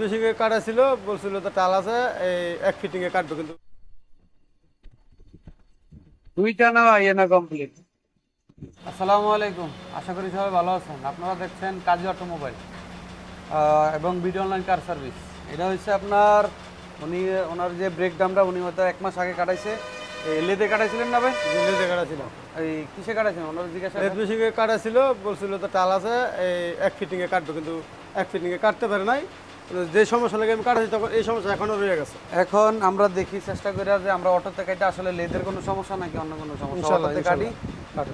Machine কাটা ছিল বলছিল তো টাল আছে এই এক ফিটিং এ কাটবে কিন্তু। দুইটা না ইয়ে না কমপ্লিট আসসালামু আলাইকুম আশা করি সবাই ভালো আছেন। আপনারা দেখছেন কাজী অটোমোবাইল এবং ভিডিও অনলাইন কার সার্ভিস। এটা হচ্ছে আপনার উনি ওনার যে ব্রেক দামটা উনি হয়তো এক মাস আগে কাটাইছে। এই লেদে কাটাইছিলেন না ভাই? লেদে কাটা ছিল এই কিসে কাটাইছেন? ওনার জিজ্ঞাসা লেদ মেশিন বলছিল তো টাল আছে এই এক ফিটিংয়ে এ কাটবে কিন্তু এক ফিটিংয়ে কাটতে পারে নাই। যে সমস্যা লাগে আমি কাটাছি তখন এই সমস্যা এখনও রয়ে গেছে। এখন আমরা দেখি চেষ্টা করি যে আমরা অটোতে কাটে আসলে লেদের কোনো সমস্যা নাকি অন্য কোনো সমস্যা অটোতে কাটি।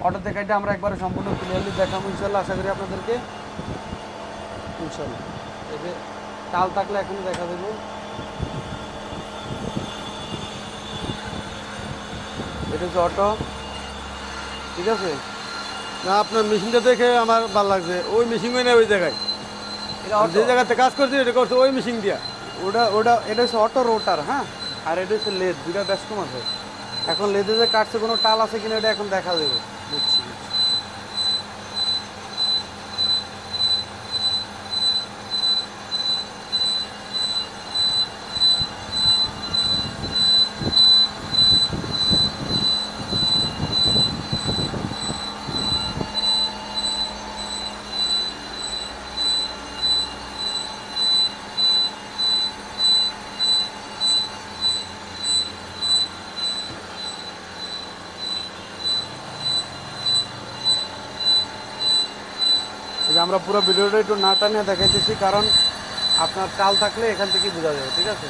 অটোতে কাটে আমরা একবারে সম্পূর্ণ ক্লিয়ারলি দেখাবো ইনশাল্লাহ আশা করি আপনাদেরকে। ইনশাল্লাহ। এই যে তাল থাকলে এখন দেখা দেবো। এটা হচ্ছে অটো। ঠিক আছে? না আপনার মেশিনটা দেখে আমার ভালো লাগছে। ওই মেশিন ওই জায়গায়। এটা আমি যে জায়গাতে কাজ করছি এটা করছে ওই মেশিন দিয়া। ওটা ওটা এটা হচ্ছে অটো রোটার হ্যাঁ? আর এটা হচ্ছে লেদ দুটা ব্যস্তম আছে। এখন লেদে যে কাটছে কোনো টাল আছে কিনা এটা এখন দেখা দেবে বুঝছি। আমরা পুরো ভিডিওটা একটু না টানিয়ে দেখাইতেছি, কারণ আপনার চাল থাকলে এখান থেকে বোঝা যাবে, ঠিক আছে?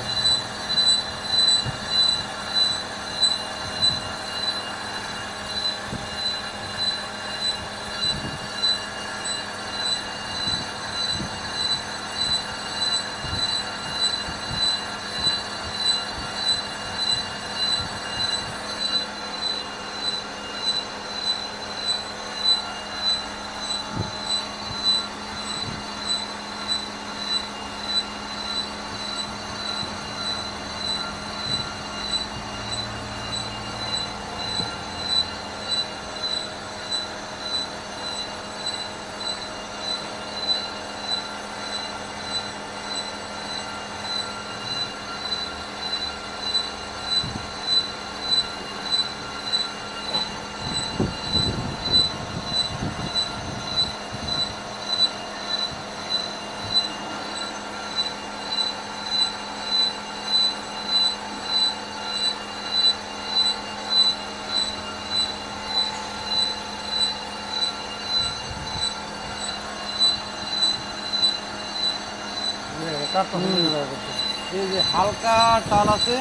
এই যে হালকা টাল আছে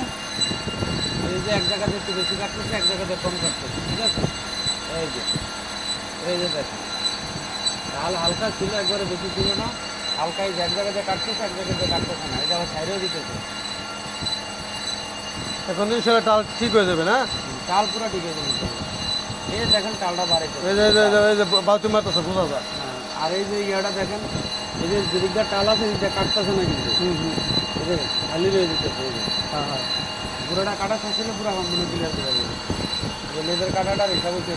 এই যে এক জায়গাতে একটু বেশি কাটতেছে এক জায়গাতে কম কাটতেছে ঠিক আছে? এই যে এই যে দেখেন। টাল হালকা ছিল একবারে বেশি ছিল না। হালকা যে এক জায়গাতে কাটতেছে এক জায়গাতে কাটতেছে না। এটা আবার সাইডেও দিতেছে। এখন ইনশাল্লাহ টাল ঠিক হয়ে যাবে না? টাল পুরো ঠিক হয়ে যাবে। এই দেখেন টালটা বাড়াইছে এই যে এই যে- মারতেছে বোঝা যায়। আর এই যে ইয়াটা দেখেন এই যে টাল আছে এটা কাটতেছে না কিন্তু। খালি রয়ে দিতেছে হ্যাঁ হ্যাঁ। পুরোটা কাটা শেষ হলে পুরো সম্পূর্ণ ক্লিয়ার করে দেবে লেদার কাটাটার হিসাব হচ্ছে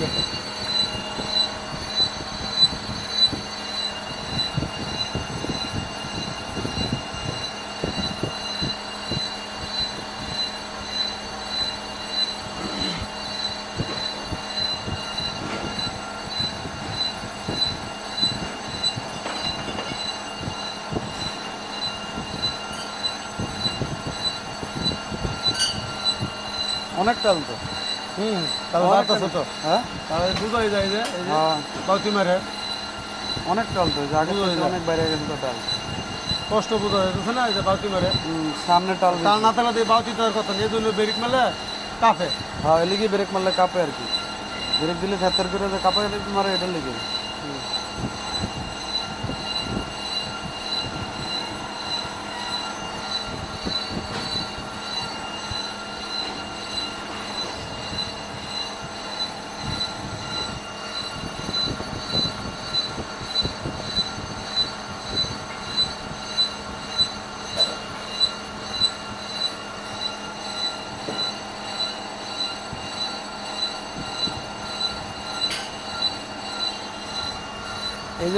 অনেক তো হুম তাহলে বাড়তেছে হ্যাঁ? তাহলে বুঝাই যায় যে এই হ্যাঁ, মারে। অনেক টাল তো আগে। অনেক বাইরে গেছে তো টাল কষ্ট বোঝা যাইতেছে না? এই যে বাতি মারে। সামনে টাল টাল না থাকলে এই বাতি তো আর কথা নেই জন্য ব্রেক মারলে কাফে হ্যাঁ এলিগে ব্রেক মারলে কাঁপে আর কি। ব্রেক দিলে থেতার করে যে কাঁপে মারে এটা লেগে।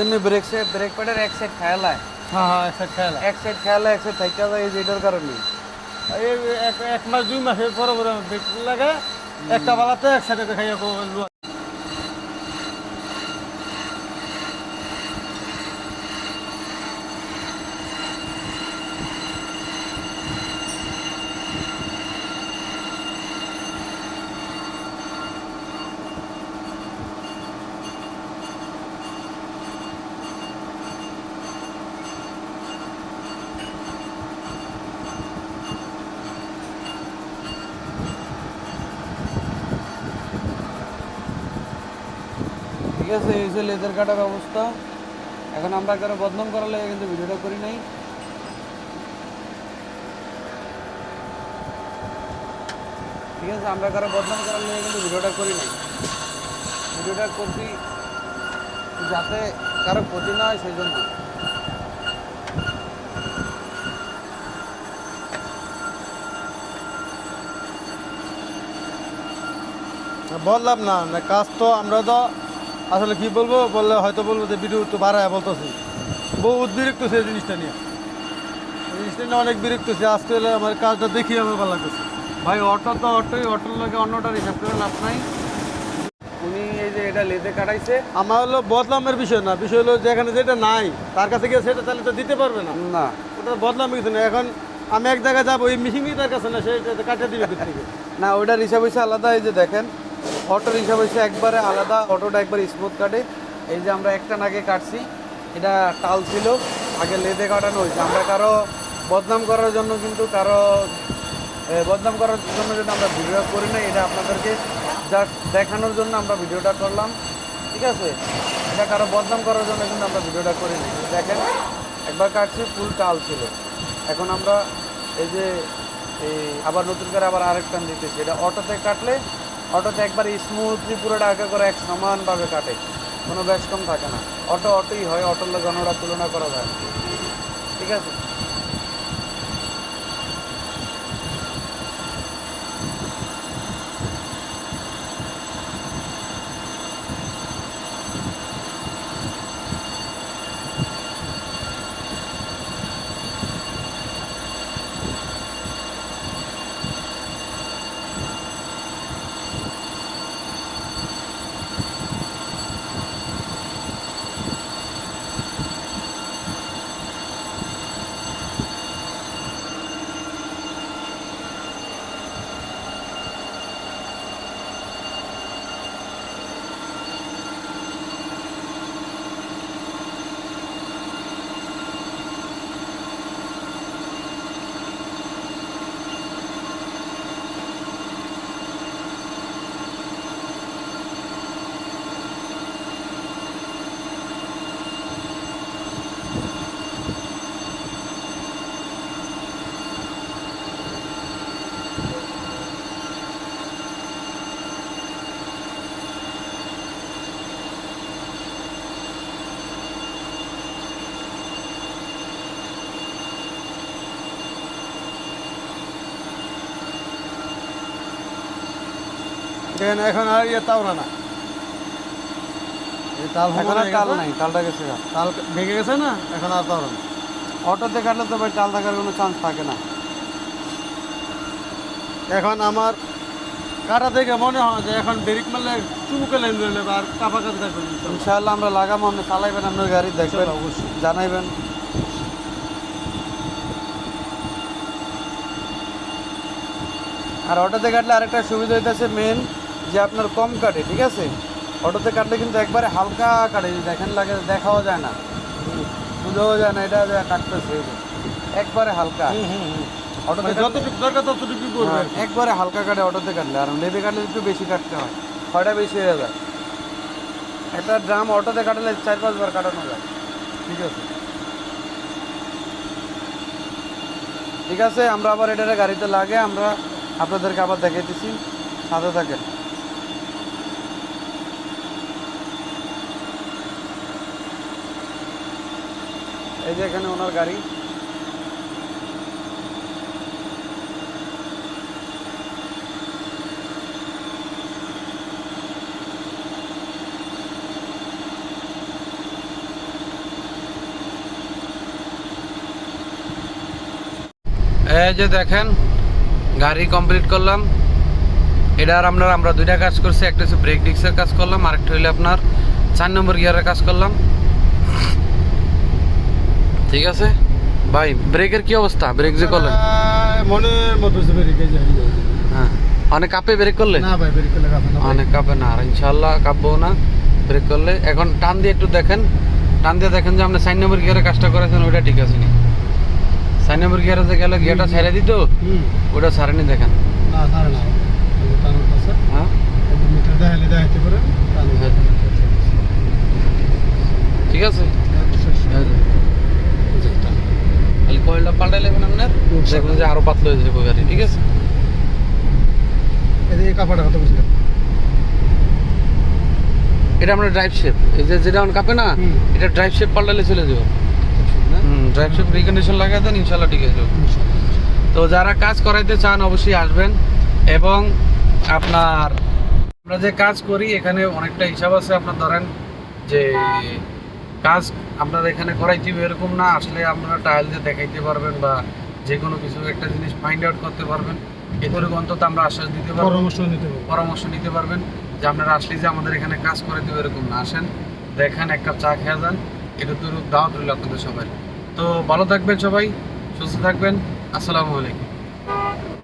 জন্য ব্রেক সাইড ব্রেক প্যাডের এক সাইড খেয়ালায় হ্যাঁ। হ্যাঁ এক সাইড খেয়াল এক সাইড খেয়াল এক সাইড থাকতে যায় এই যেটার কারণে। এই এক এক মাস দুই মাসের পরে পরে ব্রেক লাগে একটা বালাতে এক সাইডে খাইয়া আছে, এই যে লেদার কাটার অবস্থা। এখন আমরা কারও বদনাম করার লাগে কিন্তু ভিডিওটা করি নাই। ঠিক আছে, আমরা কারও বদনাম করার লাগে কিন্তু ভিডিওটা করি নাই। ভিডিওটা করছি যাতে কারও ক্ষতি না হয়, সেই জন্য। বললাম না, কাজ তো আমরা তো আসলে কি বলব বললে হয়তো বলব যে ভিডিও তো বাড়ায় বলতেছি। বহুত বিরক্ত হচ্ছে এই জিনিসটা নিয়ে। জিনিসটা নিয়ে অনেক বিরক্ত হচ্ছে আজকে হলে আমার কাজটা দেখি আমার ভালো লাগতেছে। ভাই অটো তো অটোই অটোর লোকে অন্যটা হিসাব করে লাভ নাই। উনি এই যে এটা লেদে কাটাইছে। আমার হলো বদলামের বিষয় না। বিষয় হলো যেখানে যেটা নাই তার কাছে গিয়ে সেটা তাহলে তো দিতে পারবে না। না। ওটা বদলামের কিছু না। এখন আমি এক জায়গায় যাব ওই মিশিংই তার কাছে না সেটা কাটিয়ে দিবে না ওইটার হিসাব হচ্ছে আলাদা। এই যে দেখেন অটোর হিসাব হচ্ছে একবারে আলাদা, অটোটা একবার স্মুথ কাটে। এই যে আমরা একটা নাকে কাটছি, এটা টাল ছিল, আগে লেদে কাটানো হয়েছে। আমরা কারও বদনাম করার জন্য কিন্তু কারও বদনাম করার জন্য যদি আমরা ভিডিও করি না এটা আপনাদেরকে জাস্ট দেখানোর জন্য আমরা ভিডিওটা করলাম। ঠিক আছে? এটা কারও বদনাম করার জন্য কিন্তু আমরা ভিডিওটা করি না দেখেন, একবার কাটছি ফুল টাল ছিল। এখন আমরা এই যে, এই, আবার নতুন করে আবার আরেক টান দিতেছি এটা অটোতে কাটলে অটোতে একবার স্মুথলি পুরোটা আগে করে এক সমানভাবে কাটে। কোনো ব্যাস থাকে না। অটো অটোই হয়, অটোর লোক তুলনা করা যায়। ঠিক আছে? দেখেন এখন আর ইয়ে তাওরা না? এই তাল এখন আর ভেঙে নাই গেছে তাল ভেঙে গেছে না? এখন আর তাওরা না। অটোতে কাটলে তো ভাই থাকার কোনো চান্স থাকে না। এখন আমার কাটা দেখে মনে হয় যে এখন ব্রেক মারলে চুমুকে লাইন ধরে নেবে আর থাকবে ইনশাআল্লাহ আমরা লাগাবো আপনি চালাইবেন আপনার গাড়ি দেখবেন অবশ্যই। জানাইবেন। আর অটোতে কাটলে আরেকটা সুবিধা হইতেছে মেন যে আপনার কম কাটে ঠিক আছে? অটোতে কাটলে কিন্তু একবারে হালকা কাটে দেখেন লাগে দেখাও যায় না। বুঝাও যায় না এটা কাটতেছে। একবারে হালকা। অটোতে মানে যতটুকু দরকার ততটুকু করবে হ্যাঁ, একবারে হালকা কাটে অটোতে কাটলে। আর লেবে কাটলে একটু বেশি কাটতে হয়। ছয়টা বেশি হয়ে যায়। একটা ড্রাম অটোতে কাটলে চার পাঁচবার কাটানো যায়। ঠিক আছে? ঠিক আছে আমরা আবার এটারে গাড়িতে লাগে আমরা আপনাদেরকে আবার দেখাইতেছি। সাথে থাকেন। এই যে এখানে ওনার গাড়ি। এই যে দেখেন, গাড়ি কমপ্লিট করলাম। এটার আপনার, আমরা দুইটা কাজ করছি, একটা হচ্ছে ব্রেক ডিক্সের কাজ করলাম, আরেকটা হইলে আপনার চার নম্বর গিয়ারের কাজ করলাম। ঠিক আছে? ভাই ব্রেকের কি অবস্থা? ব্রেক যে করলেন? মনের মতো হ্যাঁ। অনেক কাপে ব্রেক করলে? না ভাই বেরিয়ে করলে। অনেক কাপে না আর ইনশাল্লাহ কাঁপবো না। ব্রেক করলে এখন টান দিয়ে একটু দেখেন। টান দিয়ে দেখেন যে আপনি সাইন নম্বর গিয়ারে কাজটা করেছেন ওইটা ঠিক আছে নি সাইন নম্বর গিয়ারে যে গেলে গিয়ারটা ছেড়ে দিত হুম। ওটা ছাড়েনি দেখেন। না তার না। হ্যাঁ? মিটার দেখাইলে দেখাইতে পারে হ্যাঁ। ঠিক আছে? খালি কয়েলটা পাল্টাই আপনার? দেখবেন যে আরও পাতলা হয়ে যাবে গাড়ি ঠিক আছে? এই কাপড়টা কত বুঝলেন এটা আমরা ড্রাইভ শেপ এই যে যেটা অন কাপে না এটা ড্রাইভ শেপ পাল্টালে চলে যাবে। হুম ড্রাইভ শেপ রিকন্ডিশন লাগাই দেন ইনশাল্লাহ ঠিক আছে। তো যারা কাজ করাইতে চান অবশ্যই আসবেন এবং আপনার আমরা যে কাজ করি এখানে অনেকটা হিসাব আছে আপনার ধরেন যে কাজ আপনার এখানে করাইতে এরকম না আসলে আপনারা টাইল দিয়ে দেখাইতে পারবেন বা যে কোনো কিছু একটা জিনিস ফাইন্ড আউট করতে পারবেন। এগুলো অন্তত আমরা আশ্বাস দিতে পারব পরামর্শ নিতে পরামর্শ নিতে পারবেন যে আপনারা আসলে যে আমাদের এখানে কাজ করে দেবে এরকম না। আসেন দেখেন এক কাপ চা খেয়ে যান। এটা তো দাওয়াত রইল আপনাদের সবাই তো ভালো থাকবেন সবাই সুস্থ থাকবেন। আসসালামু আলাইকুম।